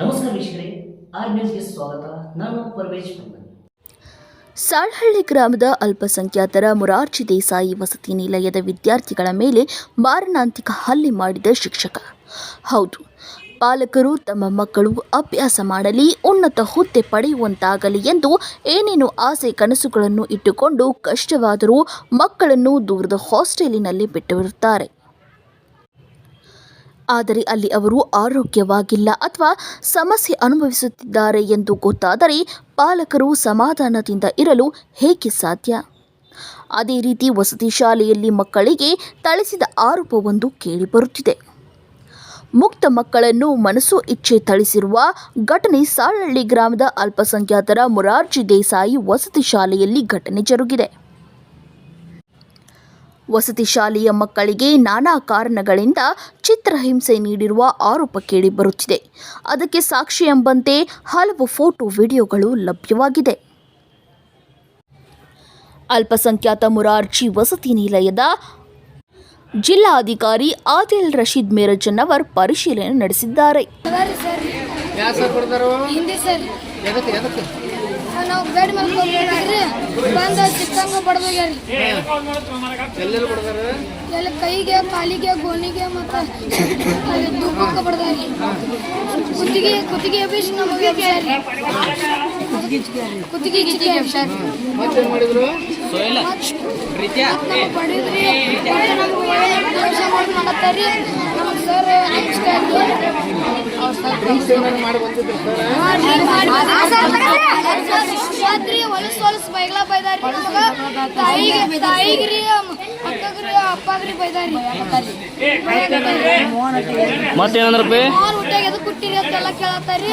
ನಮಸ್ಕಾರ ವೀಕ್ಷಕರೇ, ಆರ್ ನ್ಯೂಸ್ಗೆ ಸ್ವಾಗತ. ನಾನು ಸಾಳ್ಹಳ್ಳಿ ಗ್ರಾಮದ ಅಲ್ಪಸಂಖ್ಯಾತರ ಮುರಾರ್ಜಿ ದೇಸಾಯಿ ವಸತಿ ನಿಲಯದ ವಿದ್ಯಾರ್ಥಿಗಳ ಮೇಲೆ ಮಾರಣಾಂತಿಕ ಹಲ್ಲೆ ಮಾಡಿದ ಶಿಕ್ಷಕ. ಹೌದು, ಪಾಲಕರು ತಮ್ಮ ಮಕ್ಕಳು ಅಭ್ಯಾಸ ಮಾಡಲಿ, ಉನ್ನತ ಹುದ್ದೆ ಪಡೆಯುವಂತಾಗಲಿ ಎಂದು ಏನೇನು ಆಸೆ ಕನಸುಗಳನ್ನು ಇಟ್ಟುಕೊಂಡು ಕಷ್ಟವಾದರೂ ಮಕ್ಕಳನ್ನು ದೂರದ ಹಾಸ್ಟೆಲಿನಲ್ಲಿ ಬಿಟ್ಟಿರುತ್ತಾರೆ ಆದರೆ ಅಲ್ಲಿ ಅವರು ಆರೋಗ್ಯವಾಗಿಲ್ಲ ಅಥವಾ ಸಮಸ್ಯೆ ಅನುಭವಿಸುತ್ತಿದ್ದಾರೆ ಎಂದು ಗೊತ್ತಾದರೆ ಪಾಲಕರು ಸಮಾಧಾನದಿಂದ ಇರಲು ಹೇಗೆ ಸಾಧ್ಯ? ಅದೇ ರೀತಿ ವಸತಿ ಶಾಲೆಯಲ್ಲಿ ಮಕ್ಕಳಿಗೆ ಥಳಿಸಿದ ಆರೋಪವೊಂದು ಕೇಳಿಬರುತ್ತಿದೆ. ಮುಕ್ತ ಮಕ್ಕಳನ್ನು ಮನಸ್ಸು ಇಚ್ಛೆ ಥಳಿಸಿರುವ ಘಟನೆ ಸಾಳಹಳ್ಳಿ ಗ್ರಾಮದ ಅಲ್ಪಸಂಖ್ಯಾತರ ಮುರಾರ್ಜಿ ದೇಸಾಯಿ ವಸತಿ ಶಾಲೆಯಲ್ಲಿ ಘಟನೆ ಜರುಗಿದೆ. ವಸತಿ ಶಾಲೆಯ ಮಕ್ಕಳಿಗೆ ನಾನಾ ಕಾರಣಗಳಿಂದ ಚಿತ್ರಹಿಂಸೆ ನೀಡಿರುವ ಆರೋಪ ಕೇಳಿಬರುತ್ತಿದೆ ಅದಕ್ಕೆ ಸಾಕ್ಷಿ ಎಂಬಂತೆ ಹಲವು ಫೋಟೋ ವಿಡಿಯೋಗಳು ಲಭ್ಯವಾಗಿದೆ. ಅಲ್ಪಸಂಖ್ಯಾತ ಮುರಾರ್ಜಿ ವಸತಿ ನಿಲಯದ ಜಿಲ್ಲಾಧಿಕಾರಿ ಆದಿಲ್ ರಶೀದ್ ಮೇರಜನ್ನವರ್ ಪರಿಶೀಲನೆ ನಡೆಸಿದ್ದಾರೆ. ನಾವು ಬೇಡ ಮೇಲೆ ಹೋಗ್ಬೇಕ್ರಿ ಬಂದ ಚಿಕ್ಕಂಗ ಬಡ್ದೋಗ್ಯಾರಿ ಎಲ್ಲೆಲ್ಲಿ ಎಲ್ಲ ಕೈಗೆ ಕಾಲಿಗೆ ಗೋಣಿಗೆ ಮತ್ತು ದುಬ್ಬಕ್ಕ ಬಡ್ದಾರಿ. ಕುತ್ತಿಗೆ ಕುತ್ತಿಗೆ ಎಬ್ಬಿಸಿ ನಮಗೆ ಕುತ್ತಿಗೆ ಗಿಚ್ಚಿಗೆ ಸರ್ ಮತ್ತೇನ್ ಮಾಡಿದ್ರು? ನಾವು ಪಡೆದ್ರಿ. ನಮ್ಗೆ ಮಾಡತ್ತಾರಿ ಸರ್ ಡ್ರಿಂಕ್ಸ್ ಹೊಲಸ್ ಹೊಲಸ್ ಬೈಗ್ಲ ಬೈದಾರಿ ನಮಗ ತಾಯಿಗೆ ತಾಯಿಗ್ರಿ ಅಕ್ಕಗ್ರಿ ಅಪ್ಪಗ್ರಿ ಬೈದಾರಿ ಹುಟ್ಟಾಗ ಅಂತೆಲ್ಲ ಕೇಳತ್ತಾರಿ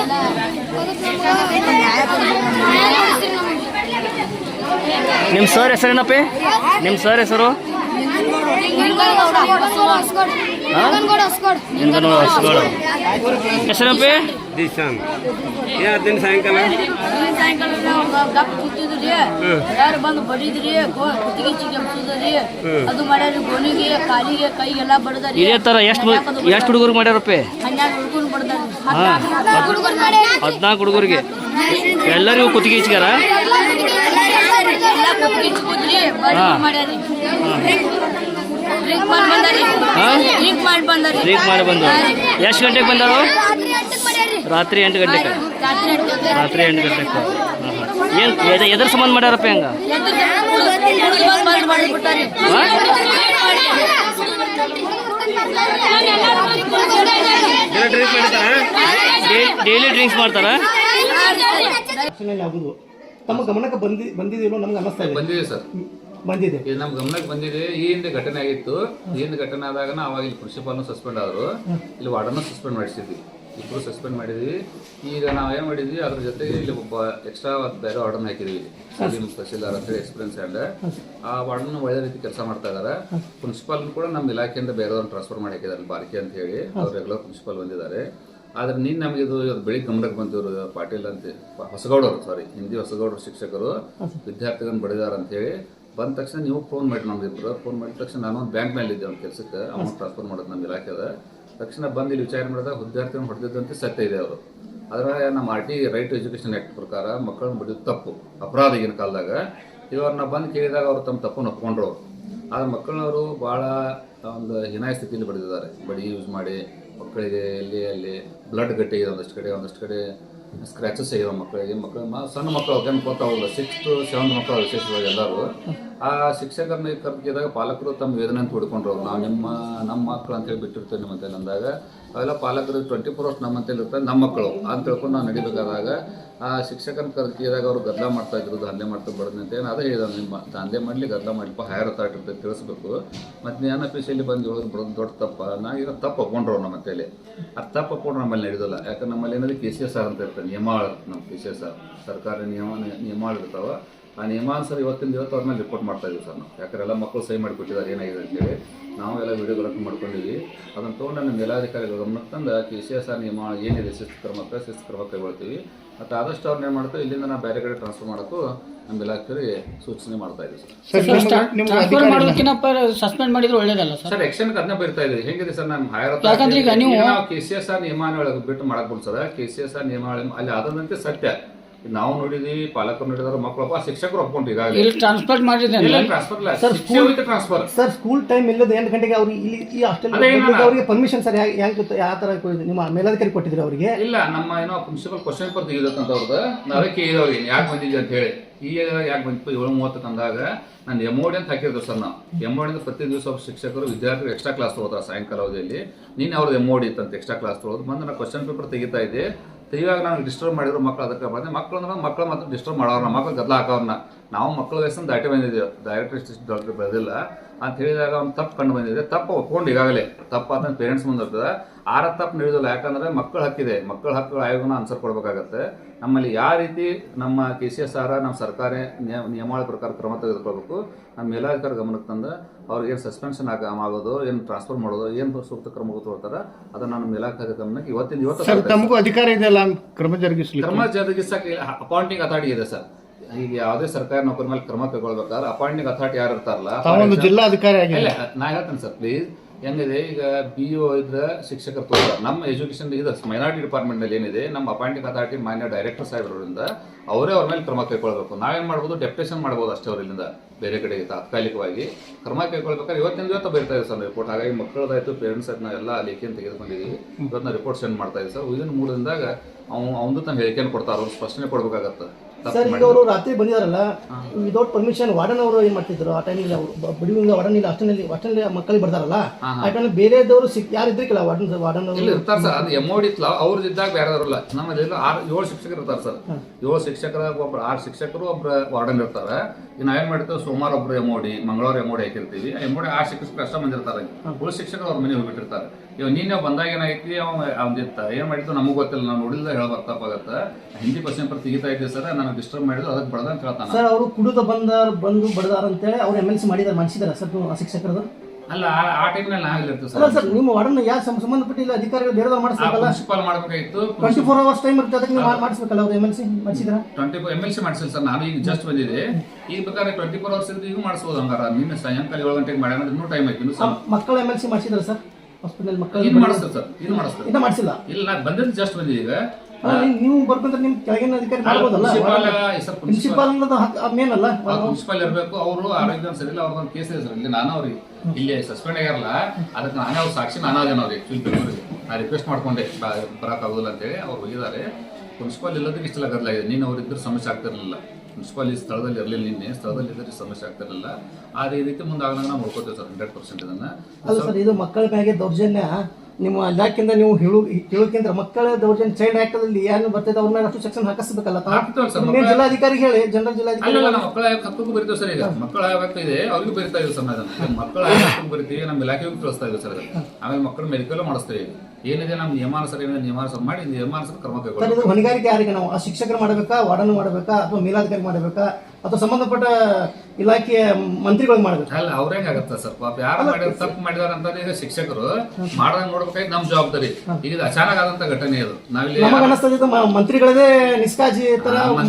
ನಿಮ್ಮ ಸರ್ ಹೆಸರೇನಪ್ಪ? ನಿಮ್ಮ ಸರ್ ಹೆಸರು? ಹೆಸರಪ್ಪ? ದಿಶಾನ್. ಏನ್ ಸಾಯಂಕಾಲ ಸಾಯಂಕಾಲ? ನಾವು ಗಪ್ ಕೂತಿದ್ರಿ ಯಾರು ಬಂದು ಬಡಿದ್ರಿ ಗೋ- ಕುತ್ತಿಗೆ ಚಿಗಮ್ಸುದ್ರಿ ಅದು ಮಾಡ್ಯಾರಿ ಗೋಣಿಗೆ ಕಾಲಿಗೆ ಕೈಗೆಲ್ಲ ಬಡದಾರಿ ಇದೇ ತರ ಎಷ್ಟು ಎಷ್ಟು ಹುಡುಗರು ಮಾಡ್ಯಾರಪ್ಪ? ಹನ್ನೆರಡು ಹುಡುಗರು ಬಡದಾರಿ ಹುಡುಗರು ಹದಿನಾಲ್ಕು ಹುಡುಗರಿಗೆ ಎಲ್ಲರಿಗೂ ಕುತ್ತಿಗೆ ಇಚ್ಚಾರ ಡ್ರಿಂಕ್ ಮಾಡಿ ಬಂದಾರಿ. ಹಾ? ಡ್ರಿಂಕ್ ಮಾಡಿ ಬಂದಾರಿ. ಡ್ರಿಂಕ್ ಮಾಡಿ ಬಂದು ಎಷ್ಟು ಗಂಟೆಗೆ ಬಂದರು? ರಾತ್ರಿ ಎಂಟು ಗಂಟೆಗೆ. ರಾತ್ರಿ ಎಂಟು ಗಂಟೆಗೆ ಏನು ಎದ್ರ ಸಂಬಂಧ ಮಾಡ್ಯಾರಪ್ಪ ಹೆಂಗ? ಡ್ರಿಂಕ್ ಮಾಡಿದಾರ ಡೈಲಿ ಡ್ರಿಂಕ್ಸ್ ಮಾಡ್ತಾರ? ತಮ್ಮ ಗಮನಕ್ಕೆ ಬಂದಿ ಬಂದಿದೆಯೋ ನಮ್ಗೆ ಅನ್ನಿಸ್ತಾ ಇದೆ. ಬಂದಿದೆ ಸರ್. ಬಂದಿದೆ. ಇದು ನಮ್ಮ ಗಮನಕ್ಕೆ ಬಂದಿದೆ. ಈ ಹಿಂದೆ ಘಟನೆ ಆಗಿತ್ತು. ಈ ಹಿಂದೆ ಘಟನೆ ಆದಾಗ ಅವಾಗ ಇಲ್ಲಿ ಪ್ರಿನ್ಸಿಪಾಲ್ನು ಸಸ್ಪೆಂಡ್ ಆದರು ಇಲ್ಲಿ ವಾರ್ಡನ್ನು ಸಸ್ಪೆಂಡ್ ಮಾಡಿಸಿದ್ವಿ. ಇಬ್ಬರು ಸಸ್ಪೆಂಡ್ ಮಾಡಿದ್ವಿ. ಈಗ ನಾವು ಏನು ಮಾಡಿದ್ವಿ? ಅದ್ರ ಜೊತೆಗೆ ಇಲ್ಲಿ ಒಬ್ಬ ಎಕ್ಸ್ಟ್ರಾ ಬೇರೆ ವಾರ್ಡನ್ ಹಾಕಿದ್ವಿ ಇಲ್ಲಿ. ತಹಸೀಲ್ದಾರ್ ಅಂತ ಎಕ್ಸ್ಪೀರಿಯನ್ಸ್ ಹ್ಯಾಂಡ್ ಆ ವಾರ್ಡನ್ ಒಳ್ಳೆ ರೀತಿ ಕೆಲಸ ಮಾಡ್ತಾ ಇದ್ದಾರೆ ಪ್ರಿನ್ಸಿಪಾಲ್ ಕೂಡ ನಮ್ಮ ಇಲಾಖೆಯಿಂದ ಬೇರೆಯವ್ರನ್ನ ಟ್ರಾನ್ಸ್ಫರ್ ಮಾಡಿ ಹಾಕಿದ್ದಾರೆ ಬಾರ್ಕಿ ಅಂತ ಹೇಳಿ. ಅವ್ರು ರೆಗ್ಯುಲರ್ ಪ್ರಿನ್ಸಿಪಾಲ್ ಬಂದಿದ್ದಾರೆ. ಆದ್ರೆ ನೀನು ನಮಗೆ ಇದು ಬೆಳಿಗ್ಗೆ ಗಮನಕ್ಕೆ ಬಂದಿವರು ಪಾಟೀಲ್ ಅಂತ ಹೊಸಗೌಡರು ಸಾರಿ ಹಿಂದಿ ಹೊಸಗೌಡರು ಶಿಕ್ಷಕರು, ವಿದ್ಯಾರ್ಥಿಗಳನ್ನ ಬಡಿದಾರ ಅಂತ ಹೇಳಿ ಬಂದ ತಕ್ಷಣ ನೀವು ಫೋನ್ ಮಾಡಿ ನಮ್ಗೆ ಫೋನ್ ಮಾಡಿದ ತಕ್ಷಣ ನಾನು ಒಂದು ಬ್ಯಾಂಕ್ ಮೇಲೆ ಇದ್ದೆ ಒಂದು ಕೆಲಸಕ್ಕೆ. ಅಮೌಂಟ್ ಟ್ರಾನ್ಸ್ಫರ್ ಮಾಡೋದು ನಮ್ಮ ಇಲಾಖೆದ ತಕ್ಷಣ ಬಂದು ಇಲ್ಲಿ ವಿಚಾರ ಮಾಡಿದಾಗ ವಿದ್ಯಾರ್ಥಿಗಳನ್ನ ಹೊಡೆದಿದ್ದಂತೆ ಸತ್ಯ ಇದೆ ಅವರು. ಅದರ ನಮ್ಮ R T right to education act ಪ್ರಕಾರ ಮಕ್ಕಳನ್ನ ಬಡಿಯೋದು ತಪ್ಪು ಅಪರಾಧ ಈಗಿನ ಕಾಲದಾಗ ಇವ್ರನ್ನ ಬಂದು ಕೇಳಿದಾಗ ಅವರು ತಮ್ಮ ತಪ್ಪನ್ನು ಒಪ್ಕೊಂಡ್ರು. ಆದ್ರೆ ಮಕ್ಕಳವರು ಭಾಳ ಒಂದು ಹೀನಾಯ ಸ್ಥಿತಿಯಲ್ಲಿ ಬಡಿದಿದ್ದಾರೆ. ಬಡಿ ಯೂಸ್ ಮಾಡಿ ಮಕ್ಕಳಿಗೆ ಎಲ್ಲಿ ಅಲ್ಲಿ ಬ್ಲಡ್ ಗಟ್ಟಿ ಒಂದಷ್ಟು ಕಡೆ ಒಂದಷ್ಟು ಕಡೆ ಸ್ಕ್ರ್ಯಾಚಸ್ ಆಗಿರೋ ಮಕ್ಕಳಿಗೆ ಮಕ್ಕಳು ಸಣ್ಣ ಮಕ್ಕಳು ಅವ್ರಿಗೆ ಹೋಗಲ್ಲ ಸಿಕ್ಸ್ತ್ ಸೆವೆಂತ್ ಮಕ್ಕಳು ವಿಶೇಷವಾಗಿ ಎಲ್ಲರೂ ಆ ಶಿಕ್ಷಕರನ್ನ ಕರ್ಕಿದಾಗ ಪಾಲಕರು ತಮ್ಮ ವೇದನೆ ಅಂತ ಹುಡ್ಕೊಂಡ್ರು. ನಾವು ನಿಮ್ಮ ನಮ್ಮ ಮಕ್ಕಳು ಅಂತೇಳಿ ಬಿಟ್ಟಿರ್ತೇವೆ ನಿಮ್ಮ ಅಂತೇಳಿ ಅಂದಾಗ ಅವೆಲ್ಲ ಪಾಲಕರು ಟ್ವೆಂಟಿ ಫೋರ್ ಅವರ್ಸ್ ನಮ್ಮ ಅಂತೇಳಿ ಇರ್ತಾರೆ ನಮ್ಮ ಮಕ್ಕಳು ಅಂತ ತಿಳ್ಕೊಂಡು ನಾವು ನಡಿಬೇಕಾದಾಗ, ಆ ಶಿಕ್ಷಕನ ಕರ್ಕಿದಾಗ ಅವರು ಗದ್ದಲ ಮಾಡ್ತಾ ಇದ್ರು, ದಂಧೆ ಮಾಡ್ತಾ ಬಡದ್ ಅಂತ ಅದೇ ಹೇಳಿದ ನಿಮ್ಮ ದಂಧೆ ಮಾಡಲಿ, ಗದ್ದಲ ಮಾಡಲಿಪ್ಪ ಹೈಯರ್ ಅಥಾರಿಟಿ ಇರ್ತದೆ ತಿಳಿಸ್ಬೇಕು. ಮತ್ತು ಜ್ಞಾನ ಪೀಸಲ್ಲಿ ಬಂದು ಹೇಳೋದು ಬರೋದು ದೊಡ್ಡ ತಪ್ಪ. ನಾ ಇರೋ ತಪ್ಪು ಒಪ್ಕೊಂಡ್ರು ನಮ್ಮ ಅಂತೇಳಿ ಆ ತಪ್ಪು ಹಾಕೊಂಡ್ರೆ ನಮ್ಮಲ್ಲಿ ನಡೆಯೋದಿಲ್ಲ ಯಾಕಂದ್ರೆ ನಮ್ಮಲ್ಲಿ ಏನಾದ್ರು ಕೆ ಸಿ ಎಸ್ ಆರ್ ಅಂತ ಇರ್ತಾರೆ ನಿಯಮಾವಳಿ ನಮ್ಮ ಕೆ ಸಿ ಎಸ್ ಆರ್. ಸರ್ಕಾರಿ ನಿಯಮ, ನಿಯಮಾವಳಿ ಇರ್ತಾವೆ. ಆ ನಿಯಮಾನುಸಾರ ಇವತ್ತಿನ ಇವತ್ತು ಅವ್ರನ್ನ ರಿಪೋರ್ಟ್ ಮಾಡ್ತಾ ಇದ್ದೀವಿ ಸರ್ ನಾವು. ಯಾಕಂದ್ರೆ ಎಲ್ಲ ಮಕ್ಕಳು ಸಹಿ ಮಾಡಿ ಕೊಟ್ಟಿದ್ದಾರೆ ಏನಾಗಿದೆ ಅಂತೇಳಿ ನಾವು ಎಲ್ಲ ವಿಡಿಯೋಗಳನ್ನು ಮಾಡ್ಕೊಂಡಿದ್ವಿ. ಅದನ್ನು ತೊಗೊಂಡು ನಮ್ಮ ಮೇಲಾಧಿಕಾರಿಗಳ ಗಮನಕ್ಕೆ ತಂದು ಕೆ ಸಿ ಎಸ್ ಆರ್ ನಿಯಮ ಏನಿದೆ ಶಿಸ್ತು ಕ್ರಮಕ್ಕೆ ಶಿಸ್ತು ಕ್ರಮ ಕೈಗೊಳ್ತೀವಿ. ಮತ್ತು ಆದಷ್ಟು ಅವ್ರನ್ನ ಏನು ಮಾಡ್ತಾರೆ ಇಲ್ಲಿಂದ ನಾವು ಬೇರೆ ಕಡೆ ಟ್ರಾನ್ಸ್ಫರ್ ಮಾಡೋಕ್ಕೂ ನಮ್ಮ ಇಲಾಖೆಯವರಿಗೆ ಸೂಚನೆ ಮಾಡ್ತಾ ಇದ್ದೀವಿ. ಸಸ್ಪೆಂಡ್ ಮಾಡಿದ್ರೆ ಒಳ್ಳೇದಲ್ಲ ಸರ್? ಎಕ್ಷನ್ ಅದನ್ನ ಬರ್ತಾ ಇದೆ ಹೆಂಗಿದೆ ಸರ್ ನಾನು ಹೈರ್ ಯಾಕಂದ್ರೆ ಈಗ ನೀವು- ಕೆ ಸಿ ಎಸ್ ಆರ್ ನಿಯಮಾವಳಿ ಬಿಟ್ಟು ಮಾಡಕ್ ಬಿಡ್ಸದ ಕೆ ಸಿ ಎಸ್ ಆರ್ ನಿಯಮಾವಳಿ ಅಲ್ಲಿ ಆದಂತೆ ಸತ್ಯ. ನಾವು ನೋಡಿದ್ವಿ ಪಾಲಕರು ನೋಡಿದಾರ ಮಕ್ಕಳಪ್ಪ ಶಿಕ್ಷಕರು ಒಪ್ಕೊಂಡು ಈಗಾಗಲೇ. ಇಲ್ಲಿ ಟ್ರಾನ್ಸ್ಫರ್ ಇಲ್ಲ ಸರ್, ಶಿಕ್ಷೆ with transfer sir school time ಇಲ್ಲದ ಎಂಟು ಗಂಟೆಗೆ ಅವ್ರಿಗೆ ಇಲ್ಲಿ ಈ ಹಾಸ್ಟೆಲ್ ಅದೇ ಏನಲ್ಲ. ಅವರಿಗೆ ಪರ್ಮಿಷನ್ ಸರ್ ಹೆಂಗ್ ಯಾವ ತರ? ನಿಮ್ಮ ಮೇಲಾಧಿಕಾರಿ ಕೊಟ್ಟಿದ್ರು ಅವರಿಗೆ? ಇಲ್ಲ ನಮ್ಮ ಏನೋ ಪ್ರಿನ್ಸಿಪಲ್ ಕ್ವಶನ್ ಪೇಪರ್ ತೆಗಿಬೇಕಂತ ಅವ್ರದ್ದು. ನಾವೇ ಕೇಳಿದವ್ರಿಗೆ ಯಾಕೆ ಬಂದಿದ್ವಿ ಅಂತ ಹೇಳಿ. ಈಗ ಯಾಕೆ ಬಂದಿತ್ತು? ಏಳು ಮೂವತ್ತು ತಂದಾಗ ನಾನು ಎಮೋಡಿ ಅಂತ ಹಾಕಿದ್ರು ಸರ್ ನಾವು. ಎಮೋಡಿಂದ ಪ್ರತಿ ದಿವಸ ಶಿಕ್ಷಕರು ವಿದ್ಯಾರ್ಥಿಗಳು ಎಕ್ಸ್ಟ್ರಾ ಕ್ಲಾಸ್ ತಗೋತಾರೆ ಸಾಯಂಕಾಲ ಅವಧಿಯಲ್ಲಿ. ನೀನು ಅವ್ರದ್ದು ಎಮೋಡಿ ಇತ್ತಂತ ಎಕ್ಸ್ಟ್ರಾ ಕ್ಲಾಸ್ ತಗೋದು. ಬಂದು ನಾನು ಕ್ವಶನ್ ಪೇಪರ್ ತೆಗಿತಾ ಇದ್ದೆ. ತೆಗಿವಾಗ ನಾನು ಡಿಸ್ಟರ್ಬ್ ಮಾಡಿದ್ರು ಮಕ್ಕಳು ಅದಕ್ಕೆ ಬಂದೆ. ಮಕ್ಕಳು ಅಂದ್ರೆ ಮಕ್ಕಳು ಮಾತ್ರ ಡಿಸ್ಟರ್ಬ್ ಮಾಡೋರ್ನ ಮಕ್ಕಳು ಗದ್ದಲ ಹಾಕೋರ್ನ. ನಾವು ಮಕ್ಕಳ ವಯಸ್ಸನ್ನು ದಾಟಿ ಬಂದಿದ್ದೇವೆ. ಡೈರೆಕ್ಟರ್ ದೊಡ್ಡ ಬೆಳೆದಿಲ್ಲ. ಅಂತ ಹೇಳಿದಾಗ ಅವ್ನು ತಪ್ಪು ಕಂಡು ಬಂದಿದೆ. ತಪ್ಪು ಒಪ್ಕೊಂಡು ಈಗಾಗಲೇ. ತಪ್ಪು ಅಂತ ಪೇರೆಂಟ್ಸ್ ಮುಂದೆ ಇರ್ತದೆ ಆರ ತಪ್ಪು ನಡೆಯೋದಿಲ್ಲ ಯಾಕಂದ್ರೆ ಮಕ್ಕಳ ಹಕ್ಕಿದೆ ಮಕ್ಕಳ ಹಕ್ಕುಗಳ ಆಯೋಗನ ಆನ್ಸರ್ ಕೊಡಬೇಕಾಗತ್ತೆ. ನಮ್ಮಲ್ಲಿ ಯಾವ ರೀತಿ ನಮ್ಮ ಕೆ ಸಿ ಎಸ್ ಆರ ನಮ್ಮ ಸರ್ಕಾರಿ ನಿಯ- ನಿಯಮಾವಳಿ ಪ್ರಕಾರ ಕ್ರಮ ತೆಗೆದುಕೊಳ್ಬೇಕು, ನಮ್ಮ ಮೇಲಾಧಿಕಾರ ಗಮನಕ್ಕೆ ತಂದು ಅವ್ರಿಗೆ ಏನು ಸಸ್ಪೆನ್ಷನ್ ಆಗ ಆಗೋದು ಏನು ಟ್ರಾನ್ಸ್ಫರ್ ಮಾಡೋದು ಏನು ಸೂಕ್ತ ಕ್ರಮ ತಗೊಳ್ತಾರೆ ಅದನ್ನು ನಮ್ಮ ಮೇಲಾಧಿಕಾರಿ ಗಮನಕ್ಕೆ ಇವತ್ತಿನ ಇವತ್ತು ಸರ್. ತಮಗೂ ಅಧಿಕಾರ ಇದೆಯಲ್ಲ ಕ್ರಮ ಜರುಗಿಸಲಿ ಕ್ರಮ ಜರುಗಿಸಕ್ಕೆ ಅಪಾಯಿಂಟಿಂಗ್ ಅಥಾರಿಟಿ ಇದೆ ಸರ್. ಈಗ ಯಾವುದೇ ಸರ್ಕಾರಿ ನೌಕರಿ ಮೇಲೆ ಕ್ರಮ ತಗೊಳ್ಬೇಕಾದ್ರೆ ಅಪಾಯಿಂಟಿಂಗ್ ಅಥಾರಿಟಿ ಯಾರು ಇರ್ತಾರಲ್ಲ ತಾವೊಂದು ಜಿಲ್ಲಾಧಿಕಾರಿ ಆಗಿಲ್ಲ ಇಲ್ಲ ನಾ ಹೇಳ್ತೇನೆ ಸರ್ ಪ್ಲೀಸ್ ಹೆಂಗಿದೆ? ಈಗ ಬಿ ಒ ಇದ್ರೆ ಶಿಕ್ಷಕ ನಮ್ಮ ಎಜುಕೇಶನ್ ಇದು ಮೈನಾರಿಟಿ ಡಿಪಾರ್ಟ್ಮೆಂಟ್ನಲ್ಲಿ ಏನಿದೆ ನಮ್ಮ ಅಪಾಯಿಂಟಿಂಗ್ ಅಥಾರಿಟಿ ಮಾನ್ಯ ಡೈರೆಕ್ಟರ್ ಸಾಹೇಬರಿಂದ ಅವರೇ ಅವ್ರ ಮೇಲೆ ಕ್ರಮ ಕೈಗೊಳ್ಬೇಕು ನಾವೇನು ಮಾಡ್ಬೋದು? ಡೆಪ್ಟೇಷನ್ ಮಾಡ್ಬೋದು ಅಷ್ಟೇ ಅವರಿಂದ ಬೇರೆ ಕಡೆಗೆ ತಾತ್ಕಾಲಿಕವಾಗಿ. ಕ್ರಮ ಕೈಗೊಳ್ಬೇಕಾದ್ರೆ ಇವತ್ತಿನ ಇವತ್ತು ಬರ್ತಾ ಇದೆ ಸರ್ ರಿಪೋರ್ಟ್ ಹಾಗಾಗಿ ಮಕ್ಕಳದಾಯ್ತು ಪೇರೆಂಟ್ಸ್ ನಾವು ಎಲ್ಲ ಲೇಖಿಯನ್ನು ತೆಗೆದುಕೊಂಡಿದ್ದೀವಿ ಇವತ್ತು ರಿಪೋರ್ಟ್ ಸೆಂಡ್ ಮಾಡ್ತಾ ಇದ್ದೀವಿ ಸರ್. ಇದನ್ನು ಮೂರು ದಿನದಾಗ ಅವ್ನು ಅವನು ತನ್ನ ಹೇಳಿಕೆಯನ್ನು ಕೊಡ್ತಾರೆ ಅವ್ರು ಸ್ಪಷ್ಟನೆ ಕೊಡ್ಬೇಕಾಗತ್ತೆ. ಸರ್ ಈಗ ಅವರು ರಾತ್ರಿ ಬಂದಿದಾರಲ್ಲ ವಿದೌಟ್ ಪರ್ಮಿಷನ್ ವಾರ್ಡನ್ ಅವರು ಏನ್ ಮಾಡ್ತಿದ್ರು? ಆ ಟೈಮಿಗೆ ಅವರು ಬಿಡುವಿಂದ ವಾರ್ಡನ್ ಇಲ್ಲ ಅಷ್ಟನಲ್ಲಿ ಅಷ್ಟನಲ್ಲಿ ಮಕ್ಕಳಿಗೆ ಬರ್ತಾರಲ್ಲ ಆ ಟೈಮ್ ಬೇರೆದವರು ಸಿಕ್ ಯಾರು ಇದ್ರಿಕಿಲ್ಲ ವಾರ್ಡನ್ ವಾರ್ಡನ್ ಇಲ್ಲ ಇರ್ತಾರೆ ಸರ್ ಅದು ಎಮೋಡಿ ಅವ್ರದ್ದು ಇದ್ದಾಗ ಬೇರೆ ಇರಲ್ಲ ನಮ್ಮಲ್ಲಿ ಆರು ಏಳು ಶಿಕ್ಷಕರು ಇರ್ತಾರೆ ಸರ್. ಏಳು ಶಿಕ್ಷಕರ ಒಬ್ರು ಆರು ಶಿಕ್ಷಕರು ಒಬ್ರು ವಾರ್ಡನ್ ಇರ್ತಾರೆ. ಈಗ ನಾವೇನು ಮಾಡ್ತೀವಿ ಸೋಮವಾರ ಒಬ್ರು ಎಮೋಡಿ ಮಂಗಳವಾರ ಎಮೋಡಿ ಹಾಕಿರ್ತೀವಿ. ಎಂ ಎಮೋಡಿ ಆ ಶಿಕ್ಷಕರು ಕಷ್ಟ ಬಂದಿರ್ತಾರೆ. ಉಳಿದ ಶಿಕ್ಷಕರು ಅವ್ರ ಮನೆ ಹೋಗ್ಬಿಟ್ಟಿರ್ತಾರೆ. ಇವಾಗ ನೀನು ಬಂದಾಗ ಏನಾಗೈತಿ ಅವ ಅವ್ನಿತ್ತ ಏನು ಮಾಡಿತ್ತು ನಮಗೂ ಗೊತ್ತಿಲ್ಲ ನಾವು ನೋಡಿಲ್ಲ ಹೇಳ್ಬಾರ್ದು ತಪ್ಪಾಗತ್ತೆ. ಹಿಂದಿ ಪರ್ಸೆಂಟ್ ಪ್ರತಿ ತೆಗಿತಾ ಇದ್ದೀವಿ ಸರ್ ನನಗೆ ಡಿಸ್ಟರ್ಬ್ ಮಾಡಿದ್ರು ಅದಕ್ಕೆ ಬಡ್ದ ಅಂತ ಹೇಳ್ತಾನೆ ಸರ್ ಅವರು ಕುಡಿದು ಬಂದ ಬಂದು ಬಡದಾರ ಅಂತೇಳಿ ಅವ್ರು ಎಂ ಎಲ್ ಸಿ ಮಾಡಿದಾರೆ ಮಾಡಿಸಿದಾರೆ ಸರ್ ಶಿಕ್ಷಕರದು? ಅಲ್ಲ ಆ- ಟೈಮ್ನಲ್ಲಿ ನಾವಿಲ್ಲ ಅಲ್ಲ ಸರ್. ಸರ್ ನಿಮ್ಮ ವಾರ್ಡನ್ ಯಾರು ಸಂಬಂಧಪಟ್ಟಿಲ್ಲ ಅಧಿಕಾರಿಗಳು ಬೇರೆ ಮಾಡಿಸ್ಬೇಕಲ್ಲ? ಪ್ರಿನ್ಸಿಪಾಲ್ ಮಾಡಬೇಕಾಗಿತ್ತು ಟ್ವೆಂಟಿ ಫೋರ್ ಅವರ್ಸ್ ಟೈಮ್ ಇರುತ್ತೆ ಅದಕ್ಕೆ ನೀವು ಮಾಡಿಸ್ಬೇಕಲ್ಲ ಅವ್ರು ಎಂ ಎಲ್ ಸಿ ಮಾಡಿಸಿದ್ರ? Twenty four M L C ಮಾಡಿಸಿಲ್ಲ ಸರ್ ನಾನು ಈಗ ಜಸ್ಟ್ ಬಂದಿದೆ ಈಗ ಬೇಕಾದ್ರೆ ಟ್ವೆಂಟಿ ಫೋರ್ ಅವರ್ಸ್ ಇದ್ದು ಈಗ ಮಾಡಿಸ್ಬೋದು ಹಂಗಾರ. ನಿನ್ನೆ ಸಾಯಂಕಾಲ ಏಳು ಗಂಟೆಗೆ ಮಾಡ್ಯಾನ ಇನ್ನೂ ಟೈಮ್ ಐತಿ ಇನ್ನೂ ಸಮ ಮಕ್ಕಳ ಎಂ ಎಲ್ ಸಿ ಮಾಡಿಸಿದ್ರ ಸರ್? ಹಾಸ್ಪಿಟಲ್ ಮಕ್ಕಳು ಇದು ಮಾಡಿಸ್ತದೆ ಸರ್ ಇದು ಮಾಡಿಸ್ತದೆ ಇದು ಮಾಡಿಸಿಲ್ಲ? ಇಲ್ಲ ನಾನು ಬಂದಿದ್ದು ಜಸ್ಟ್ ಬಂದಿದೆ ಈಗ. ನೀವು- ಬರ್ಬೇಕಂದ್ರೆ ನಿಮ್ ಕೆಳಗಿನ ಅಧಿಕಾರಿ ಮಾಡ್ಬೋದಲ್ಲ? ಪ್ರಿನ್ಸಿಪಾಲ್ ಸರ್ ಅನ್ನೋದು ಮೇನ್ ಅಲ್ಲ? ಪ್ರಿನ್ಸಿಪಾಲ್ ಇರಬೇಕು. ಅವರು ಆರೋಗ್ಯ ಸರಿಯಿಲ್ಲ ಅವ್ರದ್ದು ಕೇಸ್ ಇದೆ ಸರ್. ಇಲ್ಲಿ ನಾನು ಅವ್ರಿಗೆ ಇಲ್ಲಿ ಸಸ್ಪೆಂಡ್ ಆಗಿರಲ್ಲ. ಅದಕ್ಕೆ ನಾನೇ ಅವ್ರ ಸಾಕ್ಷಿ ನಾನು ಅದೇನೋ ಅವ್ರಿಗೆ ಆಕ್ಚುಲಿ ಬೆಂಗಳೂರಿಗೆ. ನಾನು ರಿಕ್ವೆಸ್ಟ್ ಮಾಡ್ಕೊಂಡೆ. ಬರೋಕ್ಕಾಗೋದಿಲ್ಲ ಅಂತೇಳಿ ಅವ್ರು ಹೋಗಿದ್ದಾರೆ. ಪ್ರಿನ್ಸಿಪಾಲ್ ಇಲ್ಲದಕ್ಕೆ ಇಷ್ಟೆಲ್ಲ ಗದ್ದಲಾಗಿದೆ ನೀನು ಅವ್ರಿದ್ರೆ ಸಮಸ್ಯೆ ಆಗ್ತಿರಲಿಲ್ಲ ಪ್ರಿನ್ಸಿಪಾಲ್ ಈ ಸ್ಥಳದಲ್ಲಿ ಇರಲಿಲ್ಲ ನಿನ್ನೆ. ಸ್ಥಳದಲ್ಲಿ ಇದ್ರೆ ಸಮಸ್ಯೆ ಆಗ್ತಿರಲಿಲ್ಲ ಆ ರೀತಿ ಮುಂದಾಗ ನಾವು ನೋಡ್ಕೋತೇವೆ ಸರ್ ಹಂಡ್ರೆಡ್ ಪರ್ಸೆಂಟ್ ಇದನ್ನ. ಅಲ್ಲ ಸರ್ ಇದು ಮಕ್ಕಳ ಮ್ಯಾಗೆ ದೌರ್ಜನ್ಯ. ನಿಮ್ಮ ಇಲಾಖೆಯಿಂದ ನೀವು ಹೇಳು ಹೇಳೋಕ್ಕಿಂತ ಮಕ್ಕಳ ದೌರ್ಜನ್ಯ ಚೈಲ್ಡ್ ಆಕ್ಟ್ ಅಲ್ಲಿ ಏನು ಬರ್ತೈತೆ ಅವ್ರ ಮೇಲೆ ಅಷ್ಟು ಸೆಕ್ಷನ್ ಹಾಕಿಸ್ಬೇಕಲ್ಲ? ನಿಮ್ಮ ಜಿಲ್ಲಾಧಿಕಾರಿಗೆ ಹೇಳಿ ಜನರಲ್ ಜಿಲ್ಲಾಧಿಕಾರಿ ಅಲ್ಲ ಮಕ್ಕಳ ಹಕ್ಕಕ್ಕೂ ಬರಿತೀವಿ ಸರ್ ಈಗ. ಮಕ್ಕಳ ಹಕ್ಕು ಇದೆ ಅವ್ರಿಗೂ ಬರಿತಾ ಇದೆ ಸರ್ ಅದನ್ನ ಮಕ್ಕಳ ಹಕ್ಕು ಬರಿತೀವಿ ನಮ್ಮ ಇಲಾಖೆಗೂ ಕಳಿಸ್ತಾ ಇದೆ ಸರ್. ಆಮೇಲೆ ಮಕ್ಕಳು ಮೆಡಿಕಲ್ ಮಾಡಿಸ್ತೀವಿ. ಏನಿದೆ ನಮ್ಮ ನಿಯಮಾನುಸಾರ ಏನಿದೆ ನಿಯಮಾನುಸಾರ ಮಾಡಿ ನಿಯಮಾನುಸಾರ ಕ್ರಮ ಸರ್ ಕೈಗೊಳ್ಳಿ ಹೊಣೆಗಾರಿಕೆ ಯಾರಿಗೆ ನಾವು ಆ ಶಿಕ್ಷಕರು ಮಾಡಬೇಕಾ ವಾರ್ಡನ್ ಮಾಡಬೇಕಾ ಅಥವಾ ಮೇಲಾಧಿಕಾರಿ ಮಾಡಬೇಕಾ ಅಥವಾ ಸಂಬಂಧಪಟ್ಟ ಇಲಾಖೆಯ ಮಂತ್ರಿಗಳಿಗೆ ಮಾಡಬೇಕು? ಅಲ್ಲ ಅವ್ರ ಆಗತ್ತ ಸರ್? ಪಾಪ ಯಾರು ಮಾಡಿದ್ರು ತಪ್ಪು ಮಾಡಿದಾರ ಅಂತ ಈಗ ಶಿಕ್ಷಕರು ಮಾಡ್ದಂಗ್ ನೋಡ್ಬೇಕಾಗಿ ನಮ್ ಜವಾಬ್ದಾರಿ. ಈಗ ಇದು ಅಚಾನಕ್ ಆದಂತ ಘಟನೆ ಇದು. ನಾವಿಲ್ಲಿ ನಮಗೆ ಅನಿಸ್ತದೆ ಇದು ಮ- ಮಂತ್ರಿಗಳದೇ ನಿಷ್ಕಾಜಿ ತರ ನಮ್ಮ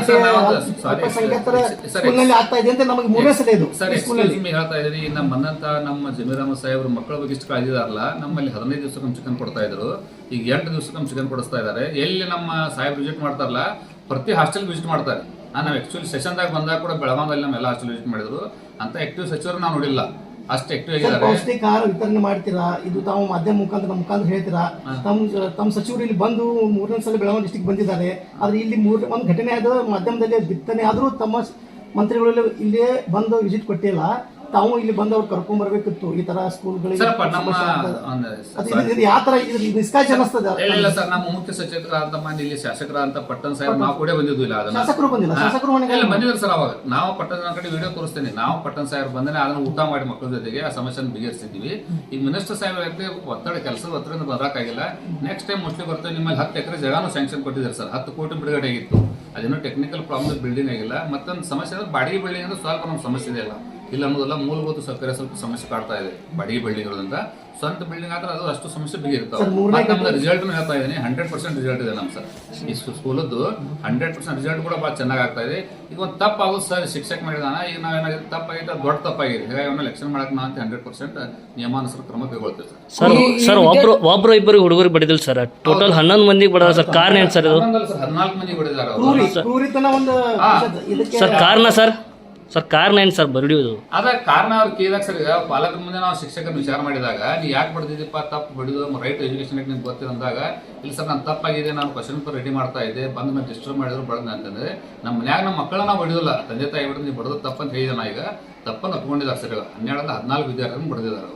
ಸರ್, ನಾವು- sorry, ಅಲ್ಪಸಂಖ್ಯಾತರ ಸರಿ, ಸರಿ. ಸ್ಕೂಲ್ನಲ್ಲಿ ಆಗ್ತಾ ಇದೆ ಅಂತ ನಮಗೆ ಮೂರನೇ ಸಲ ಇದು. ಸರ್ ಈ ಸ್ಕೂಲ್ನಲ್ಲಿ ಎಕ್ಸ್ಕ್ಯೂಸ್ ಮೀ ಹೇಳ್ತಾ ಇದ್ದೀನಿ. ನಮ್ಮ ಮನ್ನಂತ ನಮ್ಮ ಜಮೀರಾಮ ಸಾಹೇಬ್ರು ಮಕ್ಕಳ ಬಗ್ಗೆ ಇಷ್ಟು ಕಳೆದಿದಾರಲ್ಲ ನಮ್ಮಲ್ಲಿ ಹದಿನೈದು ದಿವಸಕ್ಕೊಮ್ಮೆ ಚಿಕನ್ ಕೊಡ್ತಾ ಇದ್ರು. ಈಗ ಎಂಟು ದಿವಸಕ್ಕೊಮ್ಮೆ ಚಿಕನ್ ಕೊಡಿಸ್ತಾ ಇದ್ದಾರೆ ಎಲ್ಲಿ ನಮ್ಮ ಸಾಹೇಬ್ ವಿಸಿಟ್ ಮಾಡ್ತಾರಲ್ಲ ಪ್ರತಿ ಹಾಸ್ಟೆಲ್ ವಿಸಿಟ್ ಮಾಡ್ತಾರೆ. ನಾವು ಆಕ್ಚುಲಿ ಸೆಷನ್ದಾಗ ಬಂದಾಗ ಕೂಡ ಬೆಳಗಾವದಲ್ಲಿ ನಮ್ಮ ಎಲ್ಲ ಹಾಸ್ಟೆಲ್ ವಿಸಿಟ್ ಮಾಡಿದ್ರು. ಅಂತ ಆಕ್ಟಿವ್ ಸಚಿವರು ನಾವು ನೋಡಿಲ್ಲ. ಅಷ್ಟು ಆಕ್ಟಿವ್ ಆಗಿದ್ದಾರೆ. ಪೌಷ್ಟಿಕ ಆಹಾರ ವಿತರಣೆ ಮಾಡ್ತೀರಾ? ಇದು ತಾವು ಮಾಧ್ಯಮ ಮುಖಾಂತರ ಮುಖಾಂತರ ಹೇಳ್ತೀರಾ? ತಮ್ಮ ತಮ್ಮ ಸಚಿವರು ಇಲ್ಲಿ ಬಂದು ಮೂರನೇ ಸಲ ಬೆಳಗಾವಿ ಡಿಸ್ಟಿಕ್ ಬಂದಿದ್ದಾರೆ. ಆದ್ರೆ ಇಲ್ಲಿ ಮೂರ್ ಒಂದು ಘಟನೆ ಆದ ಮಾಧ್ಯಮದಲ್ಲಿ ಬಿತ್ತನೆ ಆದರೂ ತಮ್ಮ ಮಂತ್ರಿಗಳಲ್ಲಿ ಮಂತ್ರಿಗಳು ಇಲ್ಲೇ ಬಂದು ವಿಸಿಟ್ ಕೊಟ್ಟಿಲ್ಲ. ತಾವು ಇಲ್ಲಿ ಬಂದವ್ರು ಕರ್ಕೊಂಡ್ ಬರ್ಬೇಕಿತ್ತು. ಈ ತರ ಸ್ಕೂಲ್ಗಳಿಗೆ ಸರ್ ನಮ್ಮ ಅದು ಇದು- ಇದು ಯಾವ ತರ ಇದು ಅನ್ನಿಸ್ತದೆ. ಸರ್ ನಮ್ಮ ಮುಖ್ಯ ಸಚೇತಕರಾದಂತ ಮಾನ್ಯ ಇಲ್ಲಿ ಶಾಸಕರಾದಂತ ಪಟ್ಟಣ ಸಾಹೇಬ್ ನಾವು ಕೂಡ ಬಂದಿದ್ವಿ ಇಲ್ಲ ಅದನ್ನ. ಶಾಸಕರು ಬಂದಿಲ್ಲ. ಶಾಸಕರು ಮನೆಗೆ ಇಲ್ಲ ಬಂದಿದ್ರು ಸರ್ ಅವಾಗ. ನಾವು ಪಟ್ಟಣ ಕಡೆ ವಿಡಿಯೋ ತೋರಿಸ್ತೇನೆ. ನಾವು ಪಟ್ಟಣ ಸಾಹೇಬ್ ಬಂದ್ರೆ ಅದನ್ನ ಊಟ ಮಾಡಿ ಮಕ್ಕಳ ಜೊತೆಗೆ ಆ ಸಮಸ್ಯೆನ ಬಗೆಹರಿಸಿದ್ವಿ ಈಗ ಮಿನಿಸ್ಟರ್ ಸಾಹೇಬ್ ವ್ಯಕ್ತಿ ಒತ್ತಡ ಕೆಲಸದ ಒತ್ತಡದಿಂದ ಬರೋಕ್ಕಾಗಿಲ್ಲ ನೆಕ್ಸ್ಟ್ ಟೈಮ್ ಮೋಸ್ಟ್ಲಿ ಬರ್ತೇವೆ. ನಿಮ್ಮಲ್ಲಿ ಹತ್ತು ಎಕರೆ ಜಾಗನೂ ಸ್ಯಾಂಕ್ಷನ್ ಕೊಟ್ಟಿದ್ದಾರೆ ಸರ್. ಹತ್ತು ಕೋಟಿ ಬಿಡುಗಡೆ ಆಗಿತ್ತು. ಅದೇನೋ ಟೆಕ್ನಿಕಲ್ ಪ್ರಾಬ್ಲಮ್ ಬಿಲ್ಡಿಂಗ್ ಆಗಿಲ್ಲ. ಮತ್ತೊಂದು ಸಮಸ್ಯೆ ಅಂದ್ರೆ ಬಾಡಿಗೆ ಬಿಲ್ಡಿಂಗ್ ಅಂದ್ರೆ ಸ್ವಲ್ಪ ನಮ್ಮ ಸಮಸ್ಯೆ ಇದೆ ಅಲ್ಲ. ಇಲ್ಲ ಅನ್ನೋದಲ್ಲ ಮೂಲಭೂತ ಸೌಕರ್ಯ ಸ್ವಲ್ಪ ಸಮಸ್ಯೆ ಕಾಡ್ತಾ ಇದೆ. ಬಡಿ ಬಿಲ್ಡಿಂಗ್ ಇರೋದ್ರಿಂದ ಸ್ವಂತ ಬಿಲ್ಡಿಂಗ್ ಆದ್ರೆ ಅದು ಅಷ್ಟು ಸಮಸ್ಯೆ ಬಿಗಿ ಇರ್ತಾವೆ. ರಿಸಲ್ಟ್ ಹೇಳ್ತಾ ಇದ್ದೀನಿ. ಹಂಡ್ರೆಡ್ ಪರ್ಸೆಂಟ್ ರಿಸಲ್ಟ್ ಇದೆ ನಮ್ಮ ಸರ್. ಈ ಸ್ಕೂಲದ್ದು ಹಂಡ್ರೆಡ್ ಪರ್ಸೆಂಟ್ ರಿಸಲ್ಟ್ ಕೂಡ ಭಾಳ ಚೆನ್ನಾಗಿ ಆಗ್ತಾ ಇದೆ. ಈಗ ಒಂದು ತಪ್ಪು ಆಗೋದು ಸರ್ ಶಿಕ್ಷಕ ಮಾಡಿದಾನ ಈಗ ನಾವೇನಾಗಿದೆ ತಪ್ಪಾಗಿದೆ ಅದು ದೊಡ್ಡ ತಪ್ಪಾಗಿದೆ. ಹೀಗಾಗಿ ಅವನ್ನ ಲೆಕ್ಷನ್ ಮಾಡಕ್ಕೆ ನಾವು ಅಂತ ಹಂಡ್ರೆಡ್ ಪರ್ಸೆಂಟ್ ನಿಯಮಾನುಸಾರ ಕ್ರಮ ಕೈಗೊಳ್ತೇವೆ ಸರ್. ಸರ್ ಒಬ್ರು ಒಬ್ರು ಇಬ್ಬರಿಗೆ ಹುಡುಗರು ಬಡಿದಿಲ್ಲ ಸರ್. ಟೋಟಲ್ ಹನ್ನೊಂದು ಮಂದಿ ಬಡದ ಸರ್. ಕಾರಣ ಏನು ಸರ್ ಇದು? ಹದಿನಾಲ್ಕು ಮಂದಿ ಬಡಿದಾರ ಸರ್ ಕಾರಣ ಸರ್? ಸರ್, ಕಾರಣ ಏನು ಸರ್ ಬಡಿಯೋದು ಅದ ಕಾರಣ ಅವ್ರು ಕೇಳಿದಾಗ ಸರ್, ಈಗ ಪಾಲಕರ ಮುಂದೆ ನಾವು ಶಿಕ್ಷಕರ ವಿಚಾರ ಮಾಡಿದಾಗ ನೀ ಯಾಕೆ ಬಡ್ದಿದ್ದೀಪ್ಪ ತಪ್ಪು ಬಡಿದು ರೈಟ್ ಎಜುಕೇಶನ್ ನಿಮ್ಗೆ ಗೊತ್ತಿಲ್ಲ ಅಂದಾಗ, ಇಲ್ಲಿ ಸರ್, ನಾನು ತಪ್ಪಾಗಿದೆ, ನಾನು ಕ್ವಶನ್ ಪೇಪರ್ ರೆಡಿ ಮಾಡ್ತಾ ಇದ್ದೆ, ಬಂದು ನಾನು ಡಿಸ್ಟರ್ಬ್ ಮಾಡಿದ್ರು ಬಡ್ದೆ ಅಂತಂದ್ರೆ, ನಮ್ಮ ಮನ್ಯಾಗ ನಮ್ಮ ಮಕ್ಕಳನ್ನ ನಾವು ತಂದೆ ತಾಯಿ ಬಿಡೋದು ನೀವು ಬಡದ ತಪ್ಪಂತ ಹೇಳಿದ ನಾ ಈಗ. ತಪ್ಪನ್ನು ಒಪ್ಕೊಂಡಿದ್ದಾರೆ ಸರ್ ಹನ್ನೆರಡಲ್ಲ ಹದಿನಾಲ್ಕು ವಿದ್ಯಾರ್ಥಿಗಳನ್ನು ಬಡ್ದಿದ್ದಾರೆ